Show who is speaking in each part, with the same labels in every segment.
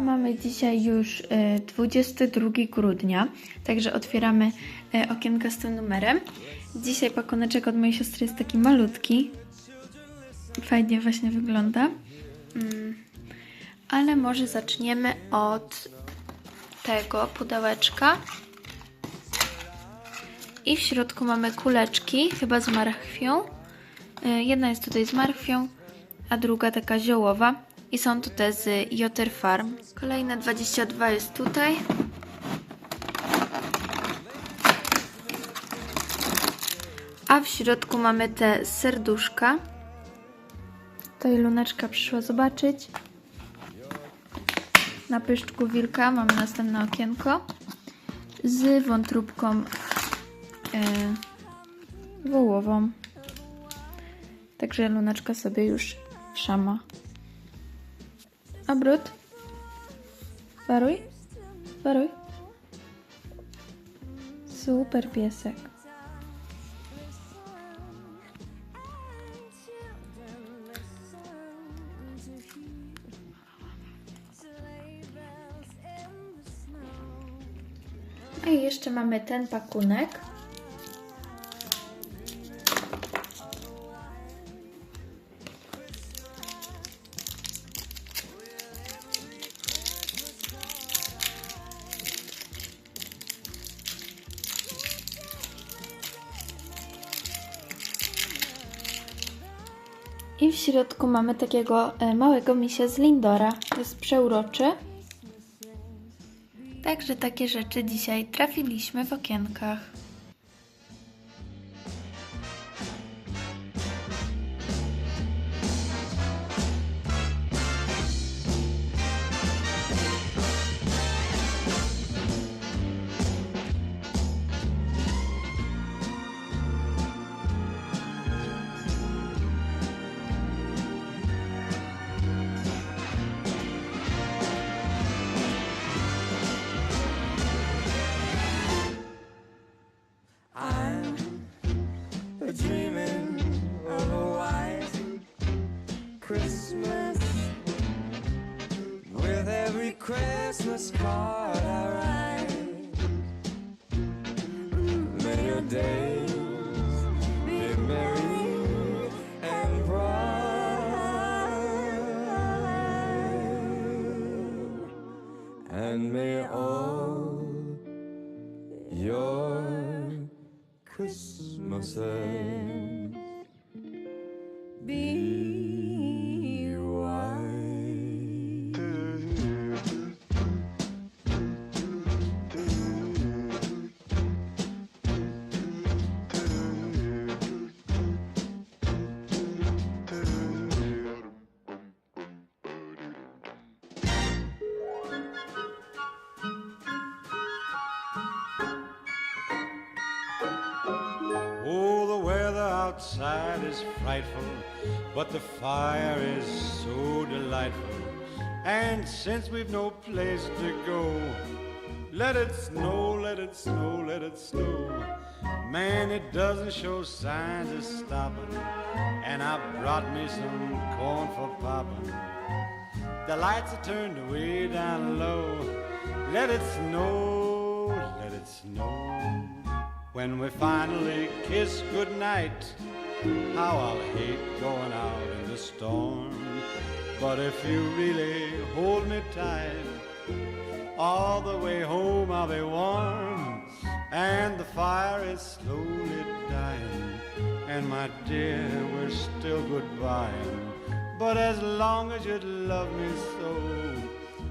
Speaker 1: Mamy dzisiaj już e, 22 grudnia, także otwieramy e, okienka z tym numerem. Dzisiaj pakuneczek od mojej siostry jest taki malutki. Fajnie właśnie wygląda. Mm. Ale może zaczniemy od tego pudełeczka. I w środku mamy kuleczki, chyba z marchwią. Y, Jedna jest tutaj z marchwią, a druga taka ziołowa. I są to te z Joter Farm. Kolejne 22 jest tutaj. A w środku mamy te serduszka. Tutaj Luneczka przyszła zobaczyć. Na pyszczku wilka mamy następne okienko z wątróbką e, wołową. Także Luneczka sobie już wszama. Obrót. Waruj. Waruj. Super piesek. I jeszcze mamy ten pakunek. Środku mamy takiego e, małego misia z Lindora. Jest przeuroczy. Także takie rzeczy dzisiaj trafiliśmy w okienkach.
Speaker 2: Christmas card I write. May your days be merry and bright, and may all your Christmases be
Speaker 3: outside is frightful, but the fire is so delightful. And since we've no place to go, let it snow, let it snow, let it snow. Man, it doesn't show signs of stopping. And I brought me some corn for popping. The lights are turned way down low. Let it snow, let it snow. When we finally kiss goodnight, how I'll hate going out in the storm. But if you really hold me tight, all the way home I'll be warm. And the fire is slowly dying. And my dear, we're still goodbying. But as long as you love me so,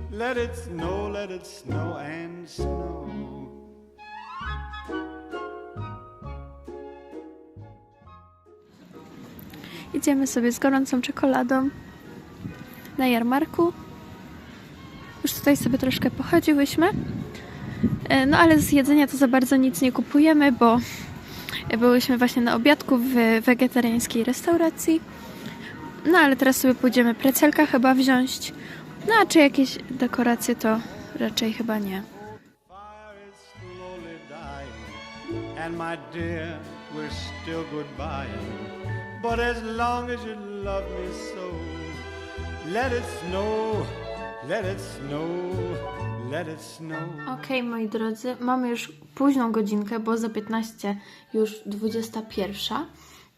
Speaker 3: let it snow, let it snow and snow.
Speaker 1: Idziemy sobie z gorącą czekoladą na jarmarku. Już tutaj sobie troszkę pochodziłyśmy. E, No ale z jedzenia to za bardzo nic nie kupujemy, bo byłyśmy właśnie na obiadku w wegetariańskiej restauracji. No ale teraz sobie pójdziemy precelka chyba wziąć. No a czy jakieś dekoracje to raczej chyba nie.
Speaker 3: We're still. But as long as you love me so. Let it snow, let it snow.
Speaker 1: Okej, moi drodzy, mamy już późną godzinkę, bo za 15 już 21.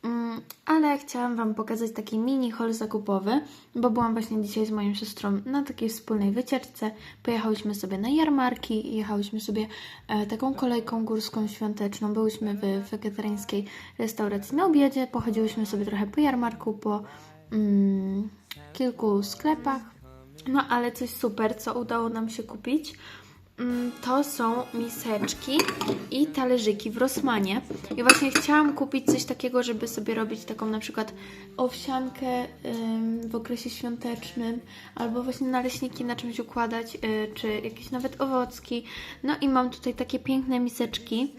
Speaker 1: Mm, Ale chciałam Wam pokazać taki mini haul zakupowy, bo byłam właśnie dzisiaj z moją siostrą na takiej wspólnej wycieczce. Pojechałyśmy sobie na jarmarki, jechałyśmy sobie e, taką kolejką górską świąteczną. Byłyśmy w wegetariańskiej restauracji na obiedzie, pochodziłyśmy sobie trochę po jarmarku, po mm, kilku sklepach. No ale coś super, co udało nam się kupić, to są miseczki i talerzyki w Rossmanie. I właśnie chciałam kupić coś takiego, żeby sobie robić taką na przykład owsiankę w okresie świątecznym, albo właśnie naleśniki na czymś układać, y, czy jakieś nawet owocki. No i mam tutaj takie piękne miseczki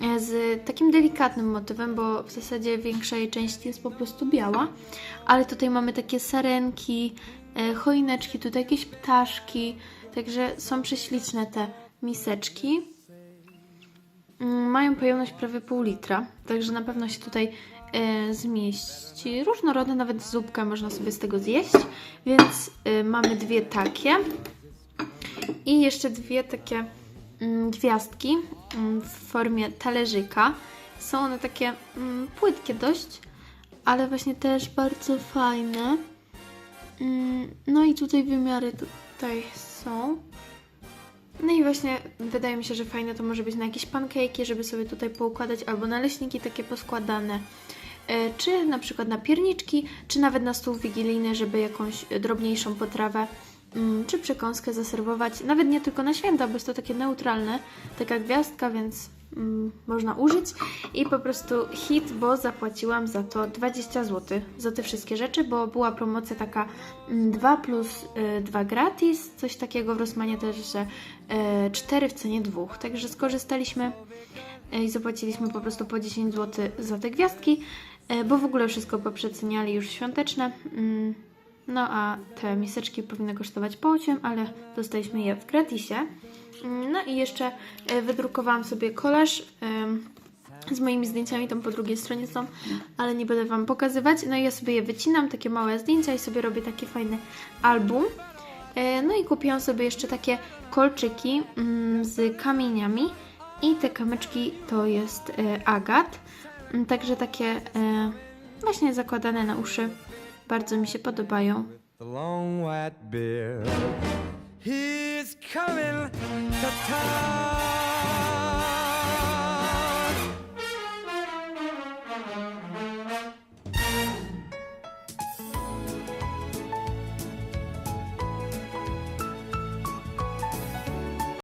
Speaker 1: e, z takim delikatnym motywem, bo w zasadzie większa jej część jest po prostu biała, ale tutaj mamy takie sarenki, e, choineczki, tutaj jakieś ptaszki, także są prześliczne te miseczki. Mm, Mają pojemność prawie pół litra, także na pewno się tutaj e, zmieści. Różnorodne, nawet zupkę można sobie z tego zjeść, więc e, mamy dwie takie. I jeszcze dwie takie mm, gwiazdki mm, w formie talerzyka. Są one takie płytkie dość, ale właśnie też bardzo fajne. No i tutaj wymiary tutaj są. No i właśnie wydaje mi się, że fajne to może być na jakieś pancake'i, żeby sobie tutaj poukładać, albo naleśniki takie poskładane. E, Czy na przykład na pierniczki, czy nawet na stół wigilijny, żeby jakąś drobniejszą potrawę mm, czy przekąskę zaserwować. Nawet nie tylko na święta, bo jest to takie neutralne, taka gwiazdka, więc mm, można użyć. I po prostu hit, bo zapłaciłam za to 20 zł za te wszystkie rzeczy, bo była promocja taka mm, 2 plus y, 2 gratis, coś takiego w Rosmanie też, że y, 4 w cenie dwóch. Także skorzystaliśmy y, i zapłaciliśmy po prostu po 10 zł za te gwiazdki, y, bo w ogóle wszystko poprzeceniali już świąteczne. Mm, no a te miseczki powinny kosztować po 8, ale dostaliśmy je w gratisie. Mm, No i jeszcze e, wydrukowałam sobie kolaż z moimi zdjęciami, tam po drugiej stronie są, ale nie będę Wam pokazywać. No i ja sobie je wycinam, takie małe zdjęcia i sobie robię taki fajny album. E, No i kupiłam sobie jeszcze takie kolczyki mm, z kamieniami i te kamyczki to jest e, agat. Mm, Także takie właśnie zakładane na uszy. Bardzo mi się podobają.
Speaker 2: He's coming to town.